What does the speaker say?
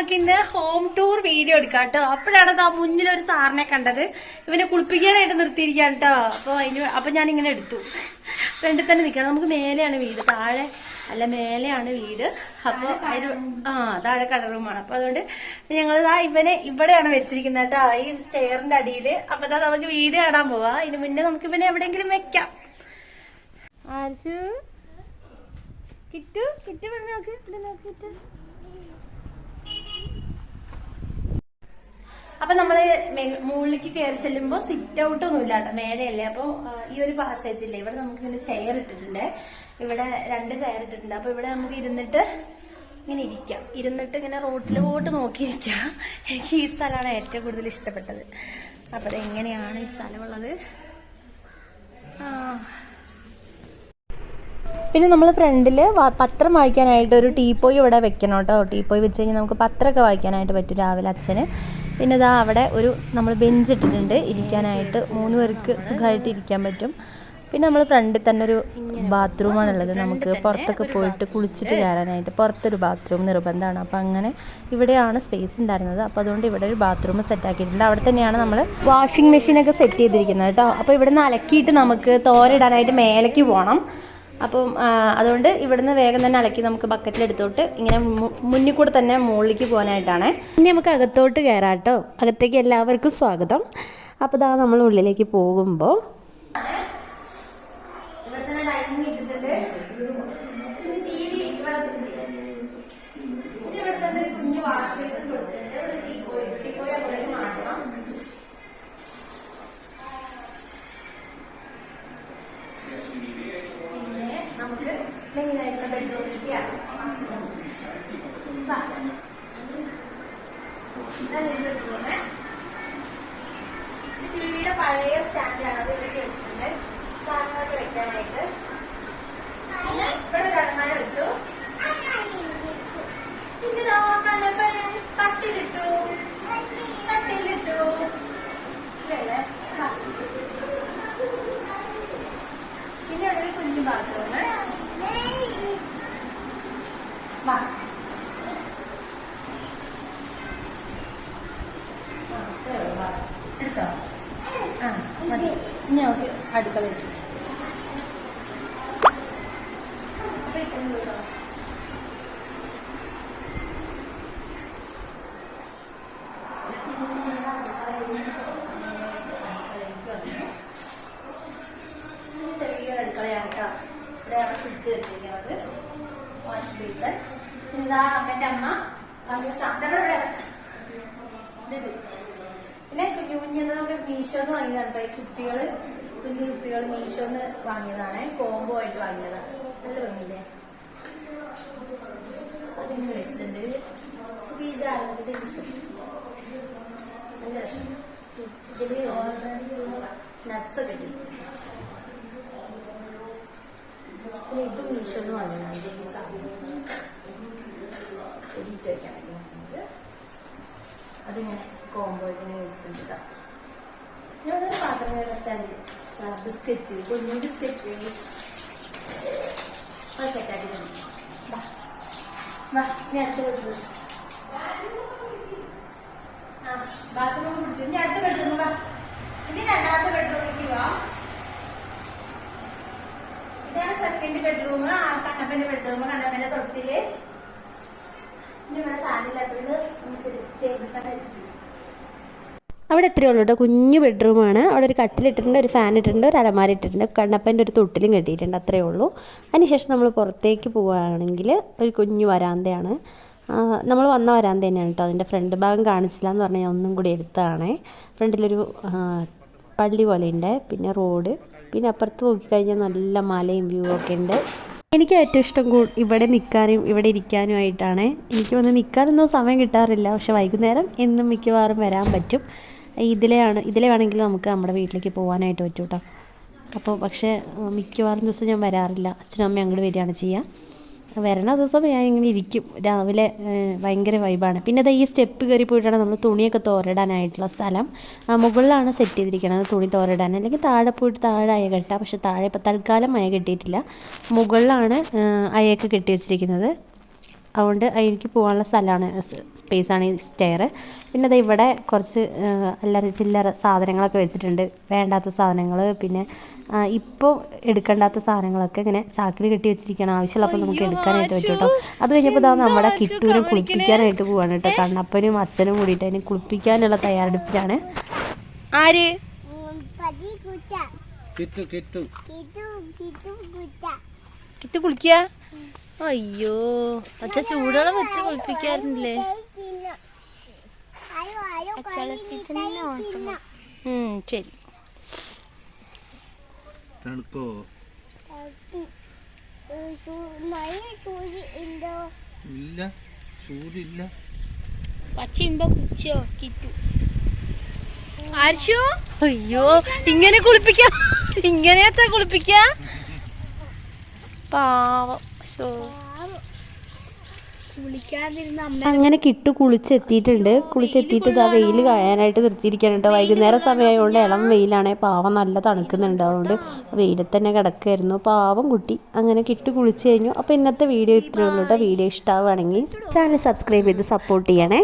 നമുക്ക് ഇന്ന് home tour video എടുക്കാം കേട്ടോ. അപ്പോഴാണ് ആ മുന്നിൽ ഒരു സാറിനെ കണ്ടത്. ഇവനെ കുളിപ്പിക്കാനായിട്ട് നിർത്തിയിരിക്കുകയാണ് കേട്ടോ. അപ്പൊ അതിന് അപ്പൊ ഞാൻ ഇങ്ങനെ എടുത്തു. ഫ്രണ്ടിൽ തന്നെ നിൽക്കണം. നമുക്ക് മേലെയാണ് വീട്. താഴെ അല്ല മേലെയാണ് വീട്. അപ്പൊ അതിന് ആ താഴെ കളർ റൂമാണ് അപ്പൊ അതുകൊണ്ട് ഞങ്ങൾ ആ ഇവനെ ഇവിടെയാണ് വെച്ചിരിക്കുന്നത് കേട്ടോ. ഈ സ്റ്റെയറിന്റെ അടിയിൽ. അപ്പൊ ഇതാ നമുക്ക് വീട് കാണാൻ പോവാ. ഇതിന് മുന്നേ നമുക്ക് ഇവനെ എവിടെയെങ്കിലും വെക്കാം. ആർച്ചു കിറ്റു കിറ്റു ഇവിടെ നോക്ക്. ഇവിടെ നോക്ക് കിറ്റു അപ്പൊ നമ്മൾ മുകളിലേക്ക് കയറി ചെല്ലുമ്പോ സിറ്റ് ഔട്ട് ഒന്നും ഇല്ല കേട്ടോ മേലെയല്ലേ? അപ്പൊ ഈ ഒരു പാസേജ് ഇല്ലേ? ഇവിടെ നമുക്ക് ഇങ്ങനെ ചെയർ ഇട്ടിട്ടുണ്ട്. ഇവിടെ രണ്ട് ചെയർ ഇട്ടിട്ടുണ്ട്. അപ്പൊ ഇവിടെ നമുക്ക് ഇരുന്നിട്ട് ഇങ്ങനെ ഇരിക്കാം. ഇരുന്നിട്ട് ഇങ്ങനെ റോട്ടിലോട്ട് നോക്കിയിരിക്കാം. എനിക്ക് ഈ സ്ഥലമാണ് ഏറ്റവും കൂടുതൽ ഇഷ്ടപ്പെട്ടത്. അപ്പൊ എങ്ങനെയാണ് ഈ സ്ഥലമുള്ളത്? പിന്നെ നമ്മൾ ഫ്രണ്ടിൽ പത്രം വായിക്കാനായിട്ട് ഒരു ടീപ്പോയി ഇവിടെ വെക്കണം കേട്ടോ. ടീപ്പോയി വെച്ച് കഴിഞ്ഞാൽ നമുക്ക് പത്രമൊക്കെ വായിക്കാനായിട്ട് പറ്റും രാവിലെ അച്ഛന്. പിന്നെ ഇതാ അവിടെ ഒരു നമ്മൾ ബെഞ്ച് ഇട്ടിട്ടുണ്ട്. ഇരിക്കാനായിട്ട് മൂന്ന് പേർക്ക് സുഖമായിട്ട് ഇരിക്കാൻ പറ്റും. പിന്നെ നമ്മൾ ഫ്രണ്ടിൽ തന്നെ ഒരു ബാത്റൂമാണുള്ളത് നമുക്ക് പുറത്തൊക്കെ പോയിട്ട് കുളിച്ചിട്ട് കയറാനായിട്ട് പുറത്തൊരു ബാത്റൂം നിർബന്ധമാണ്. അപ്പോൾ അങ്ങനെ ഇവിടെയാണ് സ്പേസ് ഉണ്ടായിരുന്നത്. അപ്പോൾ അതുകൊണ്ട് ഇവിടെ ഒരു ബാത്റൂം സെറ്റ് ആക്കിയിട്ടുണ്ട്. അവിടെ തന്നെയാണ് നമ്മൾ വാഷിംഗ് മെഷീനൊക്കെ സെറ്റ് ചെയ്തിരിക്കുന്നത് കേട്ടോ. അപ്പോൾ ഇവിടെ നിന്ന് അലക്കിയിട്ട് നമുക്ക് തോരിടാനായിട്ട് മേലേക്ക് പോകണം. അപ്പം അതുകൊണ്ട് ഇവിടുന്ന് വേഗം തന്നെ അലക്കി നമുക്ക് ബക്കറ്റിലെടുത്തോട്ട് ഇങ്ങനെ മുന്നിൽ കൂടെ തന്നെ മുകളിലേക്ക് പോകാനായിട്ടാണ്. ഇനി നമുക്ക് അകത്തോട്ട് കയറാട്ടോ അകത്തേക്ക് എല്ലാവർക്കും സ്വാഗതം. അപ്പോൾ ഇതാ നമ്മൾ ഉള്ളിലേക്ക് പോകുമ്പോൾ ഇവിടെ തന്നെ ഡൈനിങ് ഇട്ടിട്ടുണ്ട് പിന്നെ ടി വി ഇവിടെ സെറ്റ് ചെയ്തിട്ടുണ്ട്. പിന്നെ ഇവിടെ തന്നെ ഒരു കുഞ്ഞു വാഷ് ബേസിൻ കൊടുത്തിട്ടുണ്ട് ഇവിടെ ടീപ്പോയി ടീപ്പോയി അങ്ങോട്ടേക്ക് മാറ്റണം പിന്നെ നമുക്ക് ആയിട്ടുള്ള ബെഡ്റൂമിലേക്ക് ഇത് ടിവിയുടെ പഴയ സ്റ്റാൻഡാണ്. അത് ഇവിടെ വെച്ചിട്ടുണ്ട് സാധനങ്ങളൊക്കെ വെക്കാനായിട്ട് പിന്നെ ഇവിടെ ഒരു അലമാര വെച്ചു പിന്നെ ദാ കലപ്പൻ കട്ടിലിട്ടു കട്ടിലിട്ടു ഇതല്ലേ ആ. പിന്നെ ഇവിടെ ഒരു കുഞ്ഞു ബാത്റൂം വാ ആ, ഇത്രേ ഉള്ളൂ, വാ. എടുത്തോ ആ മതി. ഇനി ഉള്ളൂ. ഇത് ചെറിയൊരു അടുക്കളയാണ് കേട്ടോ. ഇവിടെയാണ് ഫ്രിഡ്ജ് വെച്ചിരിക്കുന്നത്. വാഷ് ബേസൺ ഇതാ അമ്മന്റെ അമ്മ. വാങ്ങിയ പിന്നെ കുഞ്ഞു കുഞ്ഞുന്നതൊക്കെ മീഷോന്ന് വാങ്ങിയതാണ് കേട്ടോ. ഈ കുപ്പികൾ കുഞ്ഞു കുട്ടികൾ മീഷോന്ന് വാങ്ങിയതാണ്. കോംബോ ആയിട്ട് വാങ്ങിയതാണ്. നല്ല ഭംഗിയില്ലേ? ജാലകം ഇത് ഇഷ്ടപ്പെട്ടു നല്ല രസം. ഇതിൽ നട്ട്സ് ഒക്കെ ഇട്ടിട്ടുണ്ട്. പിന്നെ ഇതും മീഷോന്ന് വാങ്ങിയതാണ്. ഈ സാധനം. പൊടിയിട്ട് വെക്കാനായിട്ട് അതിങ്ങനെ ഇങ്ങനെ വെച്ചിട്ടുണ്ട്. ഞാനൊരു പാത്രങ്ങളുടെ സ്റ്റാൻഡ് ബിസ്ക്കറ്റ് കുഞ്ഞു ബിസ്ക്കറ്റ് സെറ്റാക്കി ഞാൻ അടുത്ത ബാത്റൂം പിടിച്ചു. ഇനി അടുത്ത ബെഡ്റൂം വാ. ഇനി രണ്ടാമത്തെ ബെഡ്റൂമിലേക്ക് വാ. ഇതാണ് സെക്കൻഡ് ബെഡ്റൂം ആ കണ്ണപ്പന്റെ ബെഡ്റൂം കണ്ണപ്പന്റെ തൊട്ടിൽ. ഇനി ഇവിടെ ഫാനില്ലാത്തതുകൊണ്ട് നമുക്ക് ടേബിൾ ഫാൻ വെച്ചിട്ടുണ്ട്. അവിടെ എത്രയേ ഉള്ളൂ കേട്ടോ കുഞ്ഞു ബെഡ്റൂമാണ് അവിടെ ഒരു കട്ടിലിട്ടിട്ടുണ്ട് ഒരു ഫാൻ ഇട്ടിട്ടുണ്ട് ഒരു അലമാര ഇട്ടിട്ടുണ്ട്. കണ്ണപ്പന്റെ ഒരു തൊട്ടിലും കെട്ടിയിട്ടുണ്ട് അത്രയേ ഉള്ളൂ. അതിനുശേഷം നമ്മൾ പുറത്തേക്ക് പോവുകയാണെങ്കിൽ ഒരു കുഞ്ഞു വരാന്തയാണ്. നമ്മൾ വന്ന വരാന്ത തന്നെയാണ് കേട്ടോ അതിന്റെ ഫ്രണ്ട് ഭാഗം കാണിച്ചില്ല എന്ന് പറഞ്ഞാൽ ഞാൻ ഒന്നും കൂടി എടുത്തതാണേ. ഫ്രണ്ടിലൊരു പള്ളി പോലെ ഉണ്ട് പിന്നെ റോഡ് പിന്നെ അപ്പുറത്ത് നോക്കിക്കഴിഞ്ഞാൽ നല്ല മലയും വ്യൂ ഒക്കെ ഉണ്ട് എനിക്ക് ഏറ്റവും ഇഷ്ടം ഇവിടെ നിൽക്കാനും ഇവിടെ ഇരിക്കാനുമായിട്ടാണ് എനിക്ക് വന്ന് നിൽക്കാനൊന്നും സമയം കിട്ടാറില്ല. പക്ഷെ വൈകുന്നേരം എന്നും മിക്കവാറും വരാൻ പറ്റും. ഇതിലെയാണ് ഇതിലെ വേണമെങ്കിൽ നമുക്ക് നമ്മുടെ വീട്ടിലേക്ക് പോകാനായിട്ട് പറ്റും കേട്ടോ അപ്പോൾ പക്ഷേ മിക്കവാറും ദിവസം ഞാൻ വരാറില്ല. അച്ഛനും അമ്മയും അങ്ങോട്ട് വരികയാണ് ചെയ്യുക വരണ ദിവസം ഞാൻ ഇങ്ങനെ ഇരിക്കും. രാവിലെ ഭയങ്കര വൈബാണ് പിന്നെ ദാ ഈ സ്റ്റെപ്പ് കയറി പോയിട്ടാണ് നമ്മൾ തുണിയൊക്കെ തോരടാനായിട്ടുള്ള സ്ഥലം. മുകളിലാണ് സെറ്റ് ചെയ്തിരിക്കുന്നത് തുണി തോരടാൻ. അല്ലെങ്കിൽ താഴെ പോയിട്ട് താഴെ അയ കെട്ടാം. പക്ഷെ താഴെ ഇപ്പോൾ തൽക്കാലം അയ കെട്ടിയിട്ടില്ല. മുകളിലാണ് അയയൊക്കെ കെട്ടി വെച്ചിരിക്കുന്നത്. അതുകൊണ്ട് എനിക്ക് പോകാനുള്ള സ്ഥലമാണ് സ്പേസാണ് ഈ സ്റ്റെയർ പിന്നെ അത് ഇവിടെ കുറച്ച് അല്ലറ ചില്ലറ സാധനങ്ങളൊക്കെ വെച്ചിട്ടുണ്ട്. വേണ്ടാത്ത സാധനങ്ങൾ പിന്നെ ഇപ്പോൾ എടുക്കേണ്ടാത്ത സാധനങ്ങളൊക്കെ ഇങ്ങനെ ചാക്കിൽ കെട്ടി വെച്ചിരിക്കണം ആവശ്യമുള്ളപ്പോൾ നമുക്ക് എടുക്കാനായിട്ട് പറ്റും കേട്ടോ. അത് കഴിഞ്ഞപ്പോൾ ഇതാ നമ്മുടെ കിട്ടൂരെ കുളിപ്പിക്കാനായിട്ട് പോവാണ് കേട്ടോ. കണ്ണപ്പനും അച്ഛനും കൂടിയിട്ട് അതിനെ കുളിപ്പിക്കാനുള്ള തയ്യാറെടുപ്പിലാണ്. ആര്? കിട്ടു കിട്ടു. കിട്ടു കുളിക്കുക അയ്യോ അച്ഛ ചൂടുവെള്ളം വെച്ച് ശരി. തണുക്കോ ഇല്ല ചൂടില്ല. കുച്ചോ കിട്ടു ആർഷോ അയ്യോ ഇങ്ങനെ കുളിപ്പിക്ക ഇങ്ങനെയാച്ചാ കുളിപ്പിക്ക? പാവം. അമ്മ അങ്ങനെ കിട്ടു കുളിച്ചെത്തിയിട്ടുണ്ട്. കുളിച്ചെത്തിയിട്ട് ഇതാ വെയിൽ കായാനായിട്ട് നിർത്തിയിരിക്കുകയാണ് കേട്ടോ. വൈകുന്നേരം സമയമായതുകൊണ്ട് ഇളം വെയിലാണേ. പാവം നല്ല തണുക്കുന്നുണ്ട്. അതുകൊണ്ട് വെയിലത്ത് തന്നെ കിടക്കുമായിരുന്നു പാവം കുട്ടി. അങ്ങനെ കിട്ടു കുളിച്ച് കഴിഞ്ഞു. അപ്പോൾ ഇന്നത്തെ വീഡിയോ ഇത്രയേ ഉള്ളൂ കേട്ടോ. വീഡിയോ ഇഷ്ടമാവുകയാണെങ്കിൽ ചാനൽ സബ്സ്ക്രൈബ് ചെയ്ത് സപ്പോർട്ട് ചെയ്യണേ.